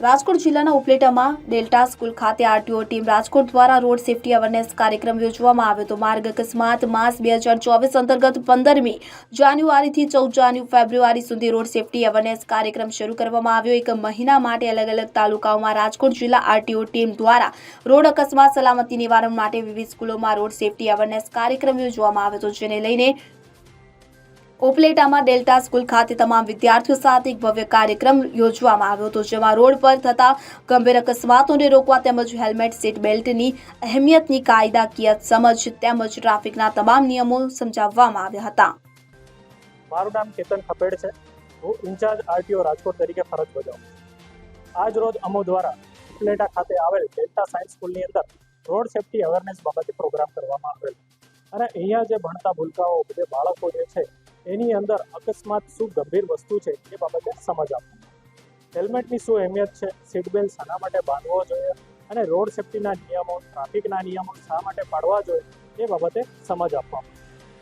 રાજકોટ જિલ્લાના ઉપલેટામાં Delta school ખાતે આરટીઓ ટીમ રાજકોટ દ્વારા રોડ સેફટી અવેરનેસ કાર્યક્રમ યોજવામાં આવ્યો હતો. માર્ગ અકસ્માત માસ બે હજાર ચોવીસ અંતર્ગત પંદરમી જાન્યુઆરીથી ચૌદ ફેબ્રુઆરી સુધી રોડ સેફટી અવેરનેસ કાર્યક્રમ શરૂ કરવામાં આવ્યો. એક મહિના માટે અલગ અલગ તાલુકાઓમાં રાજકોટ જિલ્લા આરટીઓ ટીમ દ્વારા રોડ અકસ્માત સલામતી નિવારણ માટે વિવિધ સ્કૂલોમાં રોડ સેફટી અવેરનેસ કાર્યક્રમ યોજવામાં આવ્યો હતો, જેને લઈને ઉપલેટામાં ડેલ્ટા સ્કૂલ ખાતે તમામ વિદ્યાર્થીઓ સાથે એક ભવ્ય કાર્યક્રમ યોજવામાં આવ્યો હતો, જેમાં રોડ પર થતા ગંભીર અકસ્માતોને રોકવા તેમજ હેલ્મેટ, સીટ બેલ્ટની અહેમિયતની કાયદાકીય સમજ તેમજ ટ્રાફિકના તમામ નિયમો સમજાવવામાં આવ્યા હતા. મારું નામ કેતન ખપેડ છે. હું ઇન્ચાર્જ આરટીઓ રાજકોટ તરીકે ફરજ બજાવું આજ રોજ અમો દ્વારા ઉપલેટા ખાતે આવેલ ડેલ્ટા સાયન્સ સ્કૂલની અંદર રોડ સેફટી અવેરનેસ બાબતે પ્રોગ્રામ કરવામાં આવેલ. અને અહીંયા જે ભણતા ભૂલકાઓ, જે બાળકો જે છે એની અંદર અકસ્માત શું ગંભીર વસ્તુ છે એ બાબતે સમજ આપવી હેલ્મેટની શું અહેમિયત છે? સીટ બેલ્ટ શાના માટે બાંધવો જોઈએ અને રોડ સેફ્ટીના નિયમો, ટ્રાફિકના નિયમો શા માટે પાડવા જોઈએ એ બાબતે સમજ આપવામાં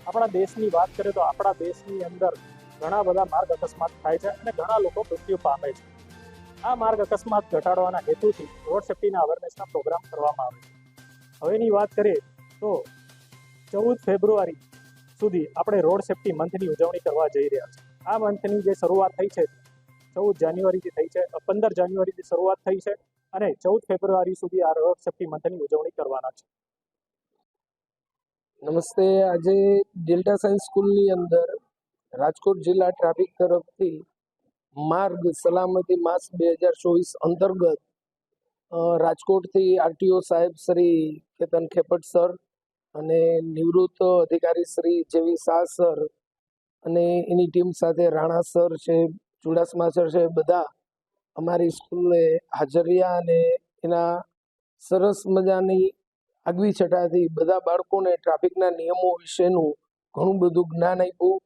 આપણા દેશની વાત કરીએ તો આપણા દેશની અંદર ઘણા બધા માર્ગ અકસ્માત થાય છે અને ઘણા લોકો મૃત્યુ પામે છે. આ માર્ગ અકસ્માત ઘટાડવાના હેતુથી રોડ સેફ્ટીના અવેરનેસના પ્રોગ્રામ કરવામાં આવે છે. હવેની વાત કરીએ તો ચૌદ ફેબ્રુઆરી સુધી આપણે રોડ સેફટી મંથની ઉજવણી કરવા જઈ રહ્યા છીએ. આ મંથની જે શરૂઆત થઈ છે, ચૌદ જાન્યુઆરીથી થઈ છે પંદર જાન્યુઆરીથી શરૂઆત થઈ છે અને ચૌદ ફેબ્રુઆરી સુધી આ રોડ સેફટી મંથની ઉજવણી કરવાના છે. નમસ્તે. આજે ડેલ્ટા સાયન્સ સ્કૂલની અંદર રાજકોટ જિલ્લા ટ્રાફિક તરફથી માર્ગ સલામતી માસ બે હજાર ચોવીસ અંતર્ગત રાજકોટથી આરટીઓ સાહેબ શ્રી કેતન ખેપટ સર અને નિવૃત્ત અધિકારી શ્રી જેવી શાહ સર અને એની ટીમ સાથે રાણા સર છે ચુડાસમા સર છે બધા અમારી સ્કૂલે હાજર રહ્યા અને એના સરસ મજાની આગવી છટાથી બધા બાળકોને ટ્રાફિકના નિયમો વિશેનું ઘણું બધું જ્ઞાન આપ્યું.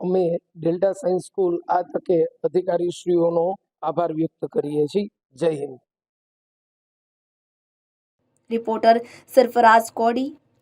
અમે ડેલ્ટા સાયન્સ સ્કૂલ આ તકે અધિકારીશ્રીઓનો આભાર વ્યક્ત કરીએ છીએ. જય Hind. Reporter Sarfaraz Kodi